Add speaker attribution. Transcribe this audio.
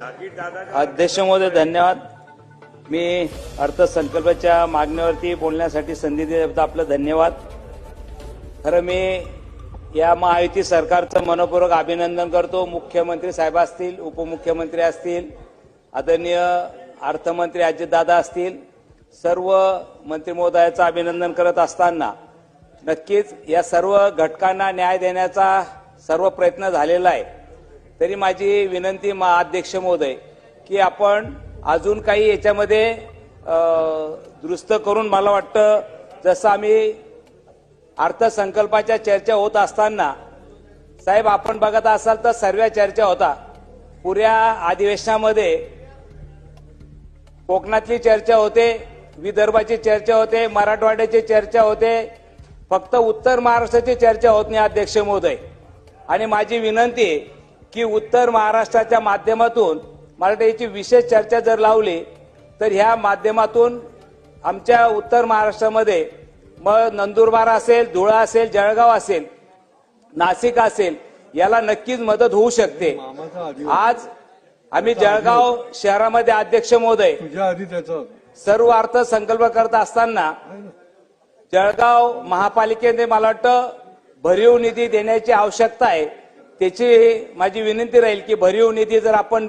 Speaker 1: अध्यक्ष महोदय धन्यवाद. मी अर्थसंकल्पाच्या मागणीवरती बोलण्यासाठी संधी दिल्याबद्दल आपलं धन्यवाद. खरं मी या महायुती सरकारचं मनपूर्वक अभिनंदन करतो. मुख्यमंत्री साहेब असतील उपमुख्यमंत्री असतील आदरणीय अर्थमंत्री अजितदादा असतील सर्व मंत्री महोदयाचं अभिनंदन करत असताना नक्कीच या सर्व घटकांना न्याय देण्याचा सर्व प्रयत्न झालेला आहे. तरी माझी विनंती मा अध्यक्ष महोदय की आपण अजून काही याच्यामध्ये दुरुस्त करून मला वाटतं जसं आम्ही अर्थसंकल्पाच्या चर्चा होत असताना साहेब आपण बघत असाल तर सर्व चर्चा होता. पुऱ्या अधिवेशनामध्ये कोकणातली चर्चा होते विदर्भाची चर्चा होते मराठवाड्याची चर्चा होते फक्त उत्तर महाराष्ट्राची चर्चा होत नाही अध्यक्ष महोदय. आणि माझी विनंती आहे की उत्तर महाराष्ट्राच्या माध्यमातून मराठीची विशेष चर्चा जर लावली तर ह्या माध्यमातून आमच्या उत्तर महाराष्ट्रामध्ये मग नंदुरबार असेल धुळा असेल जळगाव असेल नाशिक असेल याला नक्कीच मदत होऊ शकते आज आम्ही जळगाव शहरामध्ये अध्यक्ष महोदय. सर्व अर्थसंकल्प करत असताना? जळगाव महापालिकेने मला वाटतं भरीव निधी देण्याची आवश्यकता आहे त्याची माझी विनंती राहील की भरीव निधी जर आपण